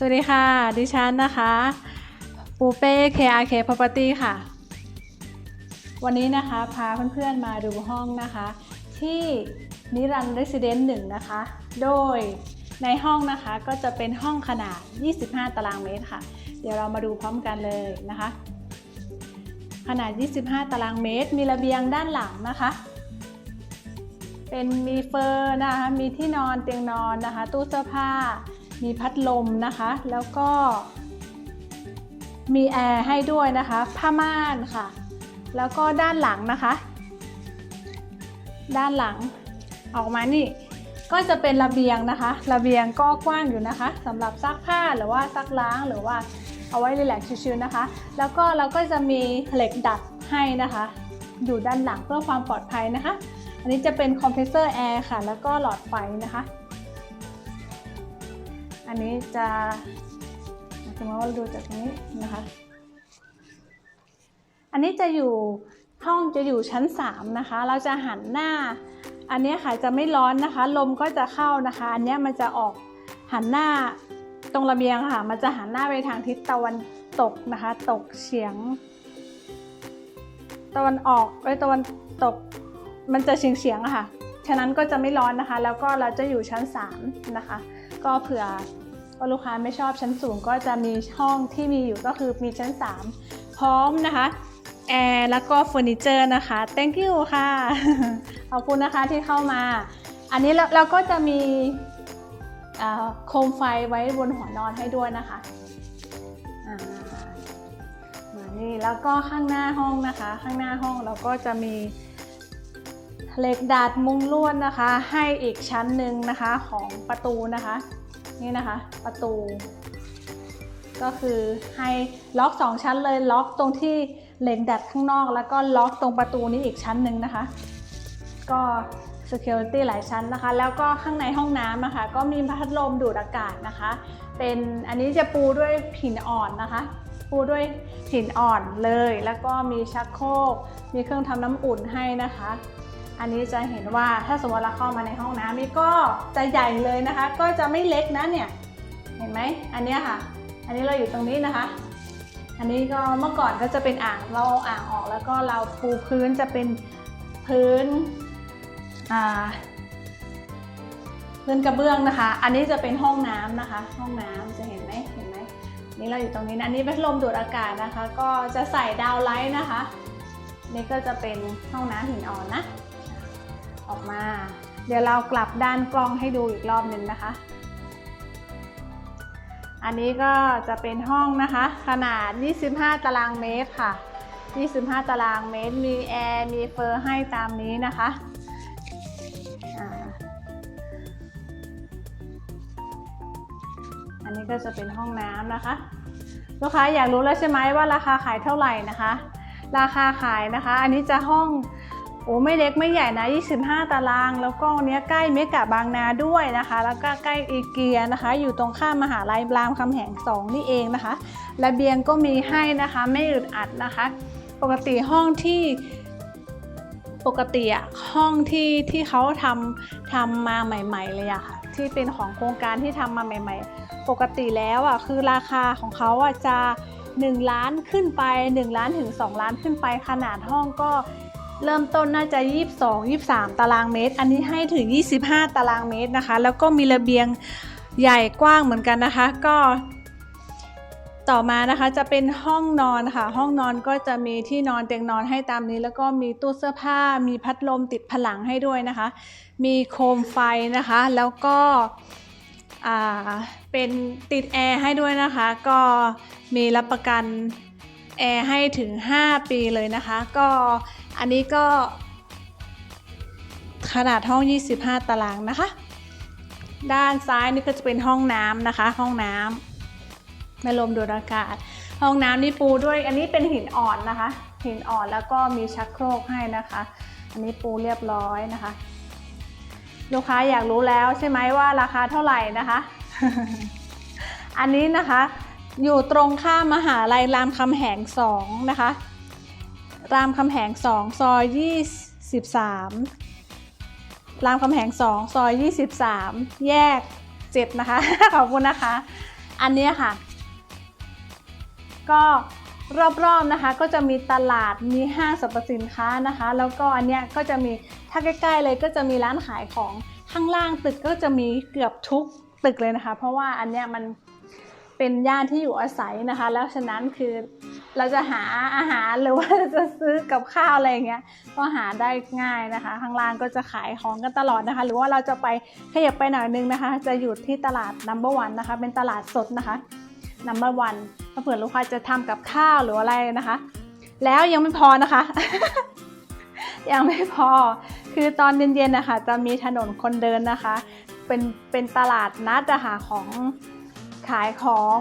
สวัสดีค่ะ ดิฉันนะคะ ปูเป้ KRK Property ค่ะ วันนี้นะคะพาเพื่อนๆมาดูห้องนะคะ ที่นิรันดร์เรสซิเดนต์หนึ่งนะคะ โดยในห้องนะคะก็จะเป็นห้องขนาด 25 ตารางเมตรค่ะ เดี๋ยวเรามาดูพร้อมกันเลยนะคะ ขนาด 25 ตารางเมตร มีระเบียงด้านหลังนะคะ เป็นมีเฟอร์นะคะ มีที่นอนเตียงนอนนะคะ ตู้เสื้อผ้า มีพัดลมนะคะ แล้วก็มีแอร์ให้ด้วยนะคะ ผ้าม่านค่ะ แล้วก็ด้านหลังนะคะ ด้านหลังออกมานี่ ก็จะเป็นระเบียงนะคะ ระเบียงก็กว้างอยู่นะคะสำหรับซักผ้าหรือว่าซักล้างหรือว่าเอาไว้รีแลกซ์ชิวๆนะคะ แล้วก็เราก็จะมีเหล็กดัดให้นะคะ อยู่ด้านหลังเพื่อความปลอดภัยนะคะ อันนี้จะเป็นคอมเพรสเซอร์แอร์ค่ะ แล้วก็หลอดไฟนะคะ อันนี้จะสมมติว่าเราดูจากนี้นะคะ อันนี้จะอยู่ห้องจะอยู่ชั้น 3 นะคะ เราจะหันหน้า อันนี้ค่ะจะไม่ร้อนนะคะ ลมก็จะเข้านะคะ อันนี้มันจะออกหันหน้าตรงระเบียงค่ะ มันจะหันหน้าไปทางทิศตะวันตกนะคะ ตกเฉียง ตะวันออกเอ้ตะวันตก มันจะเฉียงเฉียงค่ะ ฉะนั้นก็จะไม่ร้อนนะคะ แล้วก็เราจะอยู่ชั้น 3 นะคะ ก็เผื่อว่าลูกค้าไม่ชอบชั้นสูงก็จะมีห้องที่มีอยู่ก็คือมีชั้น 3 พร้อมนะคะแอร์แล้วก็เฟอร์นิเจอร์นะคะ thank you ค่ะ ขอบคุณนะคะที่เข้ามา อันนี้เราเราก็จะมีโคมไฟไว้บนหัวนอนให้ด้วยนะคะมานี่แล้วก็ข้างหน้าห้องนะคะ ข้างหน้าห้องเราก็จะมี เหล็กดัดมุงลวดนะคะ ให้อีกชั้นหนึ่งนะคะของประตูนะคะ นี่นะคะประตู ก็คือให้ล็อก 2 ชั้นเลยล็อกตรงที่เหล็กดัดข้างนอก แล้วก็ล็อกตรงประตูนี้อีกชั้นหนึ่งนะคะ ก็ security หลายชั้นนะคะ แล้วก็ข้างในห้องน้ำนะคะ ก็มีพัดลมดูดอากาศนะคะ เป็นอันนี้จะปูด้วยหินอ่อนนะคะ ปูด้วยหินอ่อนเลย แล้วก็มีชักโครกมีเครื่องทำน้ำอุ่นให้นะคะ อันนี้จะเห็นว่าถ้าสมมติเราเข้ามาในห้องน้ำนี่ก็จะใหญ่เลยนะคะ ก็จะไม่เล็กนะเนี่ยเห็นไหมอันนี้ค่ะ อันนี้เราอยู่ตรงนี้นะคะ อันนี้ก็เมื่อก่อนก็จะเป็นอ่างเราอ่างออกแล้วก็เราปูพื้นจะเป็นพื้นพื้นกระเบื้องนะคะ อันนี้จะเป็นห้องน้ำนะคะ ห้องน้ำจะเห็นไหมเห็นไหมนี่เราอยู่ตรงนี้นะอันนี้เป็นลมดูดอากาศนะคะ ก็จะใส่ดาวไลท์นะคะ นี่ก็จะเป็นห้องน้ำหินอ่อนนะ ออกมา เดี๋ยวเรากลับด้านกล้องให้ดูอีกรอบหนึ่งนะคะ อันนี้ก็จะเป็นห้องนะคะ ขนาด 25 ตารางเมตรค่ะ 25 ตารางเมตร มีแอร์ มีเฟอร์ให้ตามนี้นะคะอันนี้ก็จะเป็นห้องน้ำนะคะ ลูกค้าอยากรู้แล้วใช่ไหมว่าราคาขายเท่าไหร่นะคะ ราคาขายนะคะ อันนี้จะห้อง โอ้ไม่เล็กไม่ใหญ่นะ 25 ตาราง แล้วก็เนี้ยใกล้เมกะบางนาด้วยนะคะ แล้วก็ใกล้อีเกียนะคะ อยู่ตรงข้ามมหาลัยรามคำแหง 2 นี่เองนะคะ ระเบียงก็มีให้นะคะ ไม่อึดอัดนะคะ ปกติห้องที่ปกติอะห้องที่ที่เขาทำทำมาใหม่ ๆ เลยอะค่ะ ที่เป็นของโครงการที่ทำมาใหม่ ๆ ปกติแล้วอะคือราคาของเขาอะจะ 1 ล้านขึ้นไป 1 ล้านถึง 2 ล้านขึ้นไปขนาดห้องก็ เริ่มต้นน่าจะ 22 23 ตารางเมตร อันนี้ให้ถึง 25 ตารางเมตรนะคะ แล้วก็มีระเบียงใหญ่กว้างเหมือนกันนะคะ ก็ ต่อมานะคะจะเป็นห้องนอนค่ะ ห้องนอนก็จะมีที่นอนเตียงนอนให้ตามนี้ แล้วก็มีตู้เสื้อผ้า มีพัดลมติดผนังให้ด้วยนะคะ มีโคมไฟนะคะ แล้วก็เป็นติดแอร์ให้ด้วยนะคะ ก็มีรับประกันแอร์ให้ถึง 5 ปีเลยนะคะ ก็ อันนี้ก็ ขนาดห้อง 25 ตารางนะคะ ด้านซ้ายนี่ก็จะเป็นห้องน้ำนะคะ ห้องน้ำไม่ลมดูดอากาศ ห้องน้ำนี่ปูด้วย อันนี้เป็นหินอ่อนนะคะ หินอ่อนแล้วก็มีชักโครกให้นะคะ อันนี้ปูเรียบร้อยนะคะ ลูกค้าอยากรู้แล้วใช่ไหมว่าราคาเท่าไหร่นะคะ อันนี้นะคะอยู่ตรงข้ามมหาลัยรามคำแหง2นะคะ รามคำแหง 2 ซอย 23 รามคำแหง 2 ซอย 23 แยก 7 นะคะ ขอบคุณนะคะ อันนี้ค่ะ ก็รอบๆนะคะก็จะมีตลาดมีห้างสรรพสินค้านะคะ แล้วก็อันเนี้ยก็จะมีถ้าใกล้ๆเลยก็จะมีร้านขายของข้างล่างตึกก็จะมีเกือบทุกตึกเลยนะคะ เพราะว่าอันเนี้ยมันเป็นย่านที่อยู่อาศัยนะคะ แล้วฉะนั้นคือ เราจะหาอาหารหรือว่าจะซื้อกับข้าวอะไรอย่างเงี้ยก็หาได้ง่ายนะคะ ข้างล่างก็จะขายของกันตลอดนะคะ หรือว่าเราจะไปขยับไปหน่อยนึงนะคะ จะอยู่ที่ตลาดนัมเบอร์วันนะคะ เป็นตลาดสดนะคะนัมเบอร์วันถ้าเผื่อลูกค้าจะทำกับข้าวหรืออะไรนะคะ แล้วยังไม่พอนะคะ ยังไม่พอคือตอนเย็นๆนะคะจะมีถนนคนเดินนะคะ เป็นเป็นตลาดนัดอะคะของขายของ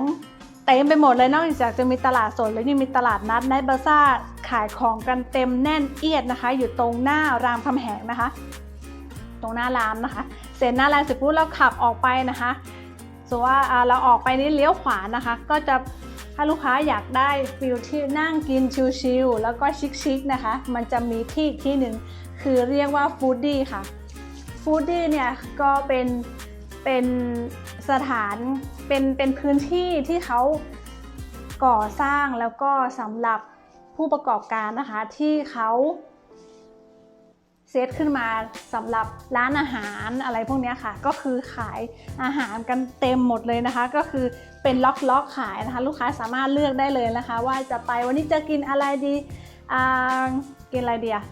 เต็มไปหมดเลยนอกจากจะมีตลาดสดแล้วยังมีตลาดนัดไนท์บาซ่าขายของกันเต็มแน่นเอียดนะคะ อยู่ตรงหน้ารามคำแหงนะคะ ตรงหน้ารามนะคะ เสร็จหน้ารามเสร็จปุ๊บเราขับออกไปนะคะสมมติว่าเราออกไปนี่เลี้ยวขวานะคะ ก็จะถ้าลูกค้าอยากได้ฟิลที่นั่งกินชิลๆแล้วก็ชิคๆนะคะ มันจะมีที่ที่หนึ่งคือเรียกว่าฟูดดี้ค่ะฟูดดี้เนี่ยก็เป็นเป็นสถาน เป็นเป็นพื้นที่ที่เขาก่อสร้างแล้วก็สำหรับผู้ประกอบการนะคะที่เขาเซตขึ้นมาสำหรับร้านอาหารอะไรพวกนี้ค่ะ ก็คือขายอาหารกันเต็มหมดเลยนะคะ ก็คือเป็นล็อกล็อกๆขายนะคะ ลูกค้าสามารถเลือกได้เลยนะคะ ว่าจะไปวันนี้จะกินอะไรดีกินอะไรเดีอะ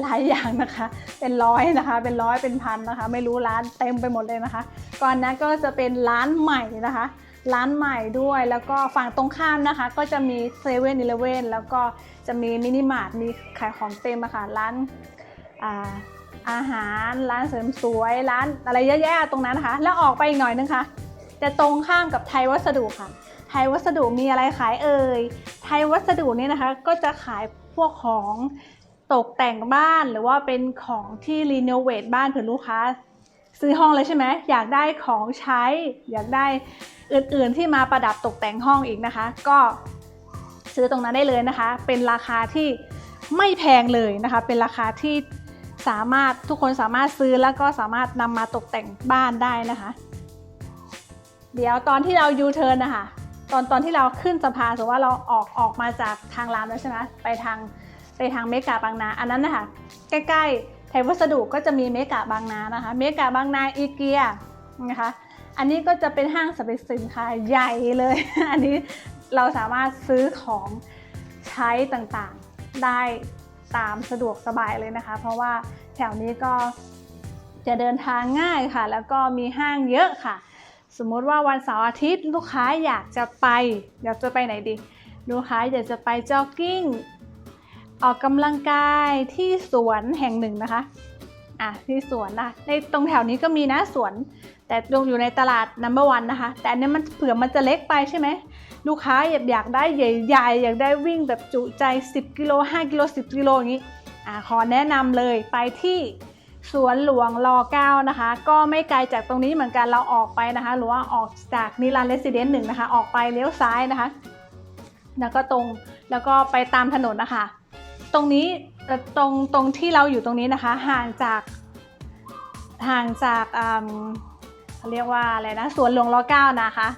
หลายอย่างนะคะ เป็นร้อยนะคะ เป็นร้อยเป็นพันนะคะ ไม่รู้ร้านเต็มไปหมดเลยนะคะ ก่อนนั้นก็จะเป็นร้านใหม่นะคะ ร้านใหม่ด้วยแล้วก็ฝั่งตรงข้ามนะคะ ก็จะมีเซเว่นอีเลเว่นแล้วก็จะมีมินิมาร์ทมีขายของเต็มอะค่ะร้านอาอาหารร้านเสริมสวยร้านอะไรเยอะแยะตรงนั้นนะคะ แล้วออกไปอีกหน่อยนึงค่ะจะตรงข้ามกับไทยวัสดุค่ะ ไทยวัสดุมีอะไรขายเอ่ย ไทยวัสดุนี่นะคะก็จะขายพวกของ ตกแต่งบ้านหรือว่าเป็นของที่รีโนเวทบ้านเผื่อลูกค้า ซื้อห้องเลยใช่ไหมอยากได้ของใช้ อยากได้อื่นๆที่มาประดับตกแต่งห้องอีกนะคะ ก็ซื้อตรงนั้นได้เลยนะคะ เป็นราคาที่ไม่แพงเลยนะคะ เป็นราคาที่สามารถทุกคนสามารถซื้อแล้วก็สามารถนำมาตกแต่งบ้านได้นะคะ เดี๋ยวตอนที่เรายูเทิร์นนะคะตอนตอนที่เราขึ้นสะพานสมมติว่าเราออกออกมาจากทางรามแล้วใช่ไหมไปทาง ไปทางเมกาบางนา อันนั้นนะคะใกล้ๆไทยวัสดุก็จะมีเมกาบางนานะคะ เมกาบางนาอีเกียนะคะ อันนี้ก็จะเป็นห้างสรรพสินค้าใหญ่เลย อันนี้เราสามารถซื้อของใช้ต่างๆได้ตามสะดวกสบายเลยนะคะ เพราะว่าแถวนี้ก็จะเดินทางง่ายค่ะ แล้วก็มีห้างเยอะค่ะ สมมติว่าวันเสาร์อาทิตย์ลูกค้าอยากจะไป อยากจะไปไหนดี ลูกค้าอยากจะไปจ็อกกิ้ง ออกกำลังกายที่สวนแห่งหนึ่งนะคะอะที่สวนนะในตรงแถวนี้ก็มีนะสวน แต่ลงอยู่ในตลาดนัมเบอร์วันนะคะ แต่อันนี้มันเผื่อมันจะเล็กไปใช่ไหมลูกค้าอยากอยากได้ใหญ่ๆอยากได้วิ่งแบบจุใจ 10กิโล5กิโล10กิโลอย่างนี้อะขอแนะนำเลยไปที่สวนหลวงรอ9นะคะ ก็ไม่ไกลจากตรงนี้เหมือนกันเราออกไปนะคะ หรือว่าออกจากนิรันดร์เรสซิเดนต์หนึ่งนะคะ ออกไปเลี้ยวซ้ายนะคะ แล้วก็ตรงแล้วก็ไปตามถนนนะคะ ตรงนี้ตรงตรงที่เราอยู่ตรงนี้นะคะ ห่างจากห่างจากเขาเรียกว่าอะไรนะสวนหลวงรเก้านะคะ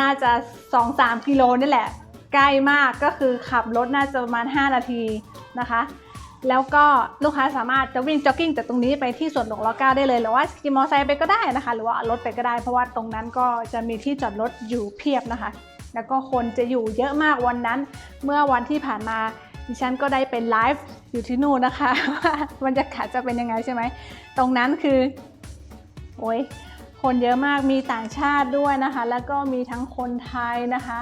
น่าจะ 2-3 กิโลนี่แหละ ใกล้มากก็คือขับรถน่าจะประมาณ 5 นาทีนะคะ แล้วก็ลูกค้าสามารถจะวิ่งจ็อกกิ้งจากตรงนี้ไปที่สวนหลวงรเก้าได้เลย หรือว่าขี่มอเตอร์ไซค์ไปก็ได้นะคะ หรือว่ารถไปก็ได้เพราะว่าตรงนั้นก็จะมีที่จอดรถอยู่เพียบนะคะ แล้วก็คนจะอยู่เยอะมากวันนั้นเมื่อวันที่ผ่านมา ดิฉันก็ได้เป็นไลฟ์อยู่ที่นู่นนะคะว่าบรรยากาศจะเป็นยังไงใช่ไหม ตรงนั้นคือ โอ้ยคนเยอะมากมีต่างชาติด้วยนะคะ แล้วก็มีทั้งคนไทยนะคะ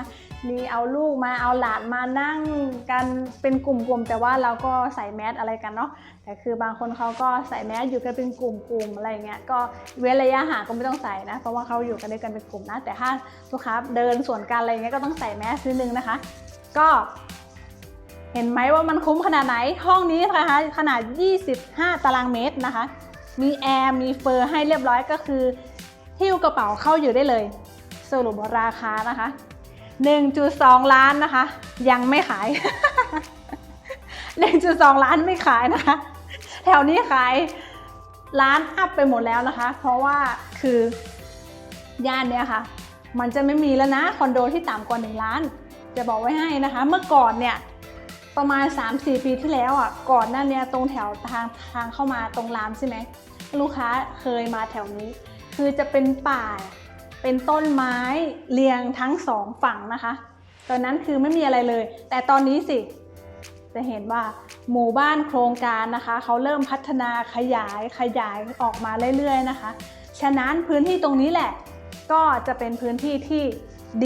มีเอาลูกมาเอาหลานมานั่งกันเป็นกลุ่มๆ แต่ว่าเราก็ใส่แมสอะไรกันเนาะแต่คือบางคนเขาก็ใส่แมสอยู่กันเป็นกลุ่มๆอะไรเงี้ยก็เว้นระยะห่างก็ไม่ต้องใส่นะเพราะว่าเขาอยู่กันด้วยกันเป็นกลุ่มนะแต่ถ้าลูกค้าเดินสวนกันอะไรเงี้ยก็ต้องใส่แมสนิดนึงนะคะ ก็ เห็นไหมว่ามันคุ้มขนาดไหน ห้องนี้นะคะขนาด 25 ตารางเมตรนะคะ มีแอร์ มีเฟอร์ให้เรียบร้อยก็คือหิ้วกระเป๋าเข้าอยู่ได้เลย สรุปราคานะคะ 1.2 ล้านนะคะ ยังไม่ขาย 1.2 ล้านไม่ขายนะคะ แถวนี้ขายล้านอัพไปหมดแล้วนะคะ เพราะว่าคือย่านเนี้ยค่ะ มันจะไม่มีแล้วนะคอนโดที่ต่ำกว่า 1 ล้าน จะบอกไว้ให้นะคะ เมื่อก่อนเนี่ย ประมาณ 3-4 ปีที่แล้วอะก่อนหน้าเนี้ยตรงแถวทางทางเข้ามาตรงรามใช่ไหมลูกค้าเคยมาแถวนี้ คือจะเป็นป่า เป็นต้นไม้เรียงทั้งสองฝั่งนะคะ ตอนนั้นคือไม่มีอะไรเลย แต่ตอนนี้สิ จะเห็นว่าหมู่บ้านโครงการนะคะเขาเริ่มพัฒนาขยายขยายออกมาเรื่อยๆนะคะ ฉะนั้นพื้นที่ตรงนี้แหละ ก็จะเป็นพื้นที่ที่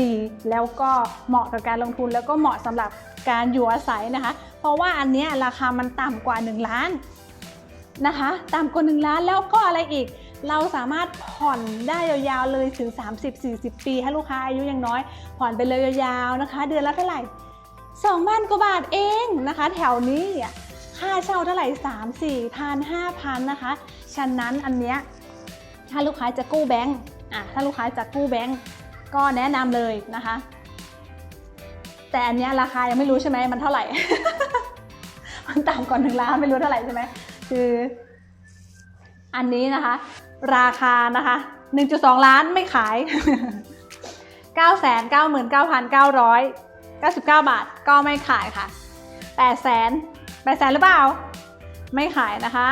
ดีแล้วก็เหมาะกับการลงทุนแล้วก็เหมาะสำหรับ การอยู่อาศัยนะคะ เพราะว่าอันเนี้ยราคามันต่ำกว่า 1 ล้านนะคะต่ำกว่า 1 ล้านแล้วก็อะไรอีก เราสามารถผ่อนได้ยาวๆเลยถึง 30-40 ปีให้ลูกค้าอายุยังน้อย ผ่อนไปเลยยาวๆนะคะ เดือนละเท่าไหร่สองพันกว่าบาทเองนะคะ แถวนี้ค่าเช่าเท่าไหร่ 3 4 พัน5พันนะคะ ฉะนั้นอันเนี้ยถ้าลูกค้าจะกู้แบงก์อะถ้าลูกค้าจะกู้แบงก์ก็แนะนำเลยนะคะ แต่อันเนี้ยราคายังไม่รู้ใช่ไหมมันเท่าไหร่ มันต่ำกว่าหนึ่งล้านไม่รู้เท่าไหร่ใช่ไหมคืออันนี้นะคะ ราคานะคะ 1.2 ล้านไม่ขาย 999,999 บาทก็ไม่ขายค่ะ 800,000 800,000หรือเปล่า ไม่ขายนะคะ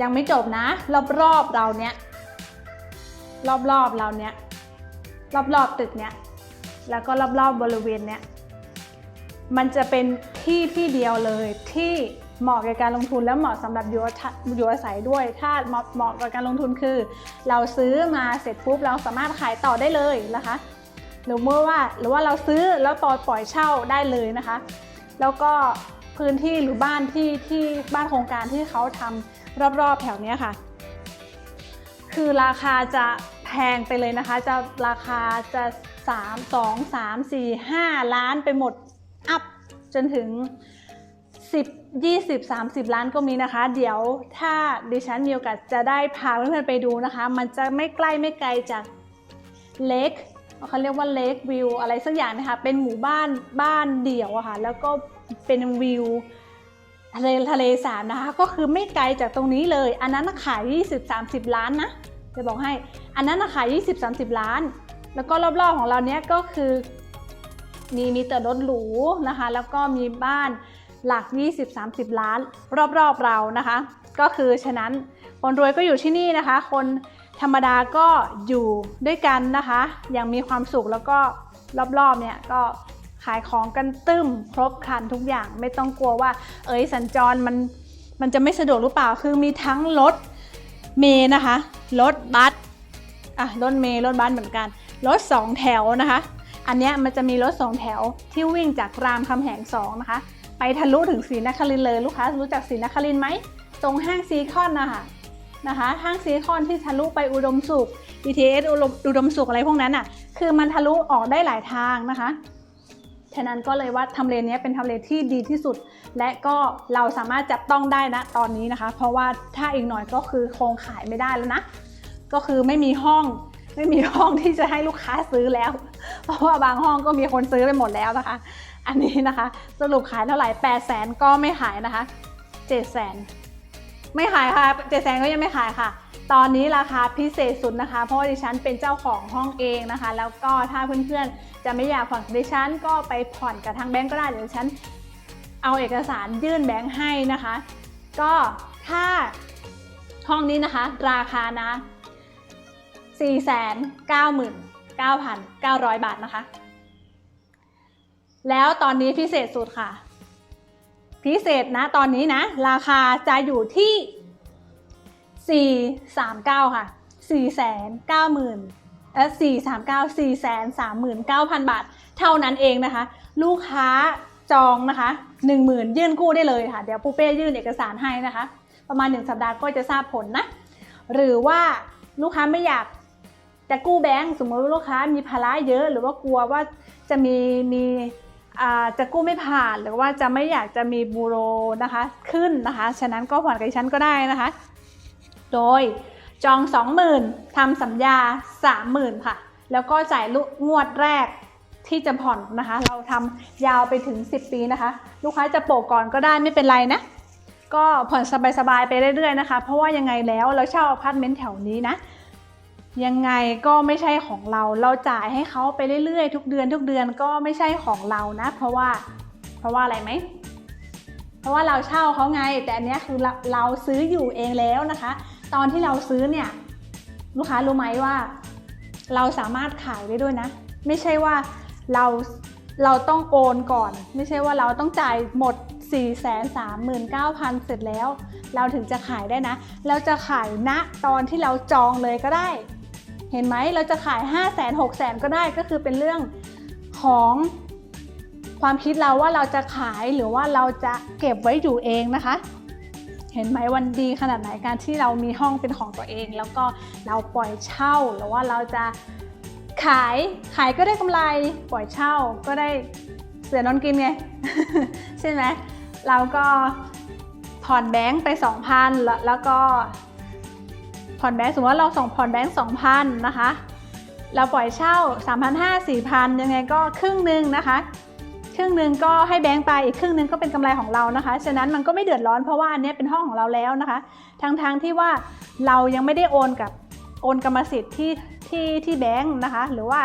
ยังไม่จบนะ รอบๆเราเนี้ยรอบๆเราเนี้ยรอบๆตึกเนี้ย แล้วก็รอบๆบริเวณเนี้ยมันจะเป็นที่ที่เดียวเลยที่เหมาะกับการลงทุนและเหมาะสำหรับอยู่อาศัยอาศัยด้วย ถ้าเหมาะเหมาะกับการลงทุนคือ เราซื้อมาเสร็จปุ๊บเราสามารถขายต่อได้เลยนะคะ หรือเมื่อว่าหรือว่าเราซื้อแล้วปล่อยปล่อยเช่าได้เลยนะคะ แล้วก็พื้นที่หรือบ้านที่ที่บ้านโครงการที่เขาทำรอบๆแถวนี้ค่ะ คือราคาจะ แพงไปเลยนะคะ จะราคาจะ 3 2 3 4 5 ล้านไปหมด อัพจนถึง 10 20 30 ล้านก็มีนะคะ เดี๋ยวถ้าดิฉันมีโอกาสจะได้พาเพื่อนๆไปดูนะคะ มันจะไม่ใกล้ไม่ไกลจากเล็กเขาเรียกว่าเล็กวิวอะไรสักอย่างนะคะ เป็นหมู่บ้านบ้านเดี่ยวอะค่ะ แล้วก็เป็นวิวทะเลทะเลสาบนะคะ ก็คือไม่ไกลจากตรงนี้เลย อันนั้นน่ะขาย 20-30 ล้านนะ จะบอกให้อันนั้นนะขาย 20-30 ล้าน แล้วก็รอบๆของเราเนี้ยก็คือมีมีแต่รถหรูนะคะ แล้วก็มีบ้านหลัก 20-30 ล้าน รอบๆเรานะคะ ก็คือฉะนั้นคนรวยก็อยู่ที่นี่นะคะ คนธรรมดาก็อยู่ด้วยกันนะคะ อย่างมีความสุขแล้วก็รอบๆเนี่ยก็ขายของกันตึ้มครบครันทุกอย่างไม่ต้องกลัวว่า เอ้ยสัญจรมันมันจะไม่สะดวกหรือเปล่าคือมีทั้งรถ เมย์นะคะ รถบัสอะรถเมล์รถบัสเหมือนกัน รถ2แถวนะคะ อันเนี้ยมันจะมีรถ2แถวที่วิ่งจากรามคำแหง2นะคะ ไปทะลุถึงศรีนครินเลยลูกค้ารู้จักศรีนครินไหม ตรงห้างซีคอนนะคะนะคะห้างซีคอนที่ทะลุไปอุดมสุข BTS อุดมอุดมสุขอะไรพวกนั้นอะ คือมันทะลุออกได้หลายทางนะคะ ฉะนั้นก็เลยว่าทำเลนี้เป็นทำเลที่ดีที่สุด และก็เราสามารถจับต้องได้นะตอนนี้นะคะ เพราะว่าถ้าอีกหน่อยก็คือคงขายไม่ได้แล้วนะ ก็คือไม่มีห้องไม่มีห้องที่จะให้ลูกค้าซื้อแล้ว เพราะว่าบางห้องก็มีคนซื้อไปหมดแล้วนะคะ อันนี้นะคะ สรุปขายเท่าไหร่8 0 0แสนก็ไม่ขายนะคะ7 0 0แสนไม่ขายค่ะ7 0 0แสนก็ยังไม่ขายค่ะ ตอนนี้ราคาพิเศษสุดนะคะ เพราะว่าดิฉันเป็นเจ้าของห้องเองนะคะ แล้วก็ถ้าเพื่อนๆจะไม่อยากผ่อนดิฉันก็ไปผ่อนกับทางแบงก์ก็ได้เดี๋ยวดิฉัน เอาเอกสารยื่นแบงก์ให้นะคะ ก็ถ้าห้องนี้นะคะ ราคานะ 499,900 บาทนะคะ แล้วตอนนี้พิเศษสุดค่ะ พิเศษนะตอนนี้นะ ราคาจะอยู่ที่ 439 ค่ะ 490,000เออ439 439,000 บาท เท่านั้นเองนะคะ ลูกค้า จองนะคะ10,000 ยื่นกู้ได้เลยค่ะ เดี๋ยวปูเป้ยื่นเอกสารให้นะคะ ประมาณ 1 สัปดาห์ก็จะทราบผลนะ หรือว่าลูกค้าไม่อยากจะกู้แบงก์สมมติว่าลูกค้ามีภาระเยอะ หรือว่ากลัวว่าจะมีมีจะกู้ไม่ผ่านหรือว่าจะไม่อยากจะมีบูโรนะคะขึ้นนะคะ ฉะนั้นก็ผ่อนกับดิฉันก็ได้นะคะ โดยจอง 20,000ทำสัญญา 30,000 ค่ะ แล้วก็จ่ายลูกงวดแรก ที่จะผ่อนนะคะ เราทำยาวไปถึง 10 ปีนะคะ ลูกค้าจะโปะก่อนก็ได้ไม่เป็นไรนะ ก็ผ่อนสบายๆไปเรื่อยๆนะคะ เพราะว่ายังไงแล้วเราเช่าอพาร์ตเมนต์แถวนี้นะยังไงก็ไม่ใช่ของเรา เราจ่ายให้เขาไปเรื่อยๆ ทุกเดือนทุกเดือนก็ไม่ใช่ของเรานะ เพราะว่าเพราะว่าอะไรไหม เพราะว่าเราเช่าเขาไง แต่อันนี้คือเรเราซื้ออยู่เองแล้วนะคะ ตอนที่เราซื้อเนี่ยลูกค้ารู้ไหมว่า เราสามารถขายได้ด้วยนะ ไม่ใช่ว่า เราเราต้องโอนก่อน ไม่ใช่ว่าเราต้องจ่ายหมด 4 3 9 0 0 0 เสร็จแล้ว เราถึงจะขายได้นะ เราจะขายณตอนที่เราจองเลยก็ได้ เห็นไหมเราจะขาย 5 0 0 0 0 0 6 0 0 0 0ก็ได้ก็คือเป็นเรื่องของความคิดเราว่าเราจะขายหรือว่าเราจะเก็บไว้อยู่เองนะคะ เห็นไหมวันดีขนาดไหนการที่เรามีห้องเป็นของตัวเอง แล้วก็เราปล่อยเช่าหรือว่าเราจะ ขายขายก็ได้กำไรปล่อยเช่าก็ได้เสือนอนกินไง ใช่ไหมเราก็ผ่อนแบงค์ไป 2,000 แล้วแล้วก็ผ่อนแบงค์สมมติว่าเราส่งผ่อนแบงค์2,000 นะคะ เราปล่อยเช่า 3,500 4,000 ยังไงก็ครึ่งหนึ่งนะคะ ครึ่งหนึ่งก็ให้แบงค์ไปอีกครึ่งหนึ่งก็เป็นกำไรของเรานะคะ ฉะนั้นมันก็ไม่เดือดร้อนเพราะว่าอันนี้เป็นห้องของเราแล้วนะคะทั้งทางที่ว่าเรายังไม่ได้โอนกับโอนกรรมสิทธิ์ที่ ที่ที่แบงค์นะคะหรือว่า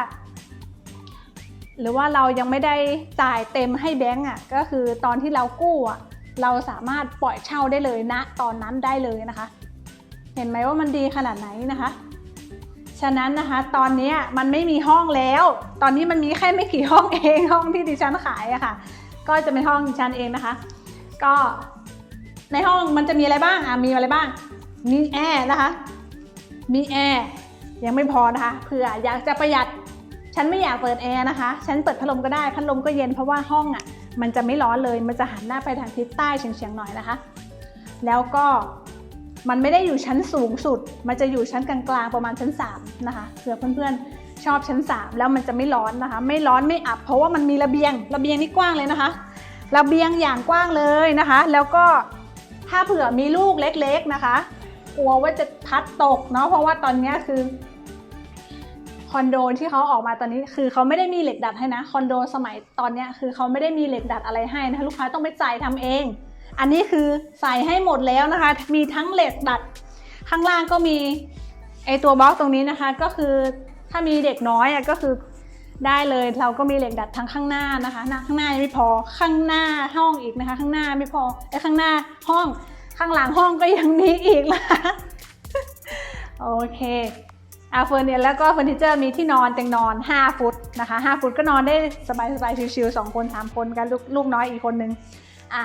หรือว่าเรายังไม่ได้จ่ายเต็มให้แบงค์อะก็คือตอนที่เรากู้อะเราสามารถปล่อยเช่าได้เลยนะตอนนั้นได้เลยนะคะ เห็นไหมว่ามันดีขนาดไหนนะคะ ฉะนั้นนะคะตอนนี้มันไม่มีห้องแล้ว ตอนนี้มันมีแค่ไม่กี่ห้องเองห้องที่ดิฉันขายอะค่ะ ก็จะเป็นห้องดิฉันเองนะคะ ก็ในห้องมันจะมีอะไรบ้างอะมีอะไรบ้างมีแอร์นะคะ มีแอร์ ยังไม่พอนะคะเผื่ออยากจะประหยัด ฉันไม่อยากเปิดแอร์นะคะ ฉันเปิดพัดลมก็ได้พัดลมก็เย็นเพราะว่าห้องอะมันจะไม่ร้อนเลยมันจะหันหน้าไปทางทิศใต้เฉียงๆหน่อยนะคะ แล้วก็มันไม่ได้อยู่ชั้นสูงสุด มันจะอยู่ชั้นกลางๆประมาณชั้น 3 นะคะเผื่อเพื่อนๆชอบชั้น 3 แล้วมันจะไม่ร้อนนะคะ ไม่ร้อนไม่อับ เพราะว่ามันมีระเบียง ระเบียงนี่กว้างเลยนะคะ ระเบียงอย่างกว้างเลยนะคะ แล้วก็ถ้าเผื่อมีลูกเล็กๆนะคะ กลัวว่าจะพัดตกเนาะ เพราะว่าตอนนี้คือ คอนโดที่เขาออกมาตอนนี้คือเขาไม่ได้มีเหล็กดัดให้นะคอนโดสมัยตอนเนี้ยคือเขาไม่ได้มีเหล็กดัดอะไรให้นะคะลูกค้าต้องไปจ่ายทำเอง อันนี้คือใส่ให้หมดแล้วนะคะ มีทั้งเหล็กดัด ข้างล่างก็มีไอตัวบล็อกตรงนี้นะคะก็คือถ้ามีเด็กน้อยอะก็คือได้เลยเราก็มีเหล็กดัดทั้งข้างหน้านะคะหน้าข้างหน้ายังไม่พอข้างหน้าห้องอีกนะคะ ข้างหน้าไม่พอไอข้างหน้าห้องข้างหลังห้องก็ยังมีอีกนะคะโอเค อาเฟอร์เนียแล้วก็เฟอร์นิเจอร์มีที่นอนเตียงนอน 5 ฟุตนะคะ5ฟุตก็นอนได้สบายสบายๆชิวๆ2คน 3 คนกันลูกลูกน้อยอีกคนนึงอะ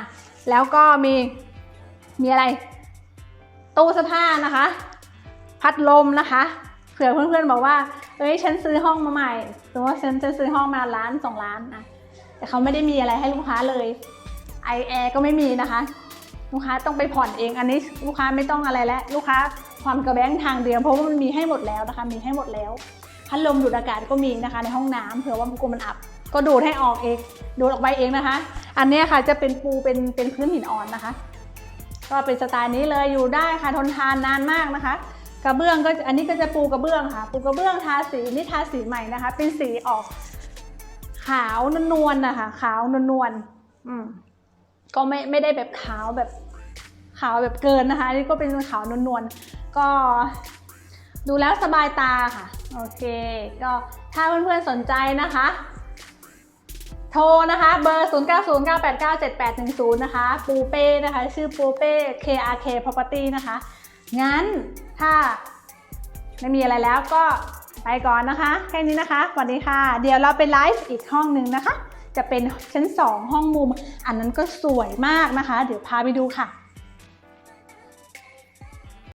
แล้วก็มีมีอะไร ตู้เสื้อผ้านะคะ พัดลมนะคะเผื่อเพื่อนๆบอกว่าเอ้ยฉันซื้อห้องมาใหม่สมมติว่าฉันจะซื้อห้องมาล้านสองล้านอะแต่เขาไม่ได้มีอะไรให้ลูกค้าเลยไอแอร์ก็ไม่มีนะคะ ลูกค้าต้องไปผ่อนเองอันนี้ลูกค้าไม่ต้องอะไรแล้วลูกค้า ผ่อนกระแบงทางเดียวเพราะว่ามันมีให้หมดแล้วนะคะ มีให้หมดแล้วพัดลมดูดอากาศก็มีนะคะในห้องน้ำเผื่อว่ามันกลัวมันอับ ก็ดูดให้ออกเองดูดออกไปเองนะคะ อันนี้ค่ะจะเป็นปูเป็นเป็นพื้นหินอ่อนนะคะ ก็เป็นสไตล์นี้เลยอยู่ได้ค่ะทนทานนานมากนะคะ กระเบื้องก็อันนี้ก็จะปูกระเบื้องค่ะ ปูกระเบื้องทาสีนี่ทาสีใหม่นะคะ เป็นสีออกขาวนวลๆนะคะขาวนวลๆอืมก็ไม่ไม่ได้แบบขาวแบบ ขาวแบบเกินนะคะอันนี่ก็เป็นขาวนวลๆก็ดูแล้วสบายตาค่ะ โอเค ก็ถ้าเพื่อนๆสนใจนะคะ โทรนะคะ เบอร์ 0 9 0 9 8 9 7 8 1 0 นะคะ ปูเป้นะคะ ชื่อปูเป้ KRK Property นะคะ งั้นถ้าไม่มีอะไรแล้วก็ไปก่อนนะคะ แค่นี้นะคะสวัสดีค่ะ เดี๋ยวเราไปไลฟ์อีกห้องหนึ่งนะคะ จะเป็นชั้น 2 ห้องมุม อันนั้นก็สวยมากนะคะ เดี๋ยวพาไปดูค่ะ